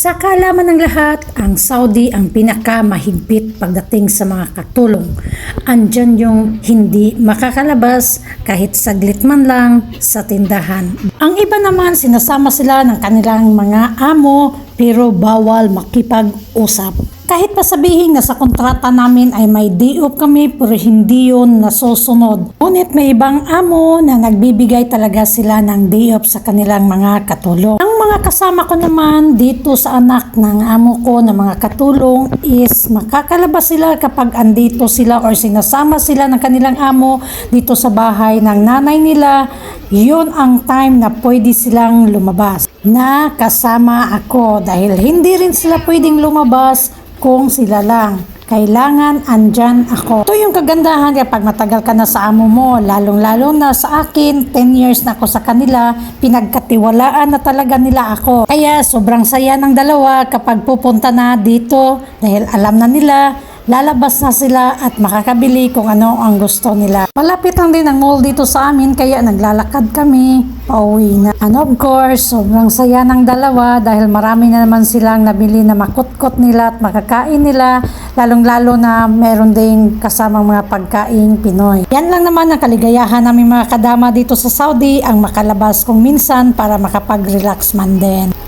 Sa kaalaman ng lahat, ang Saudi ang pinakamahigpit pagdating sa mga katulong. Andyan yung hindi makakalabas kahit saglit man lang sa tindahan. Ang iba naman sinasama sila ng kanilang mga amo pero bawal makipag-usap. Kahit pa sabihin na sa kontrata namin ay may day off kami pero hindi yun nasusunod. Ngunit may ibang amo na nagbibigay talaga sila ng day off sa kanilang mga katulong. Ang mga kasama ko naman dito sa anak ng amo ko na mga katulong is makakalabas sila kapag andito sila or sinasama sila ng kanilang amo dito sa bahay ng nanay nila. Yun ang time na pwede silang lumabas na kasama ako dahil hindi rin sila pwedeng lumabas kung sila lang. Kailangan andyan ako. Ito yung kagandahan kapag matagal ka na sa amo mo, lalong-lalo na sa akin, 10 years na ako sa kanila, pinagkatiwalaan na talaga nila ako. Kaya sobrang saya ng dalawa kapag pupunta na dito dahil alam na nila lalabas na sila at makakabili kung ano ang gusto nila. Malapit lang din ang mall dito sa amin kaya naglalakad kami pauwi na. And of course, sobrang saya ng dalawa dahil marami na naman silang nabili na makutkot nila at makakain nila lalong-lalo na meron ding kasamang mga pagkain Pinoy. Yan lang naman ang kaligayahan namin mga kadama dito sa Saudi ang makalabas kung minsan para makapag-relax man din.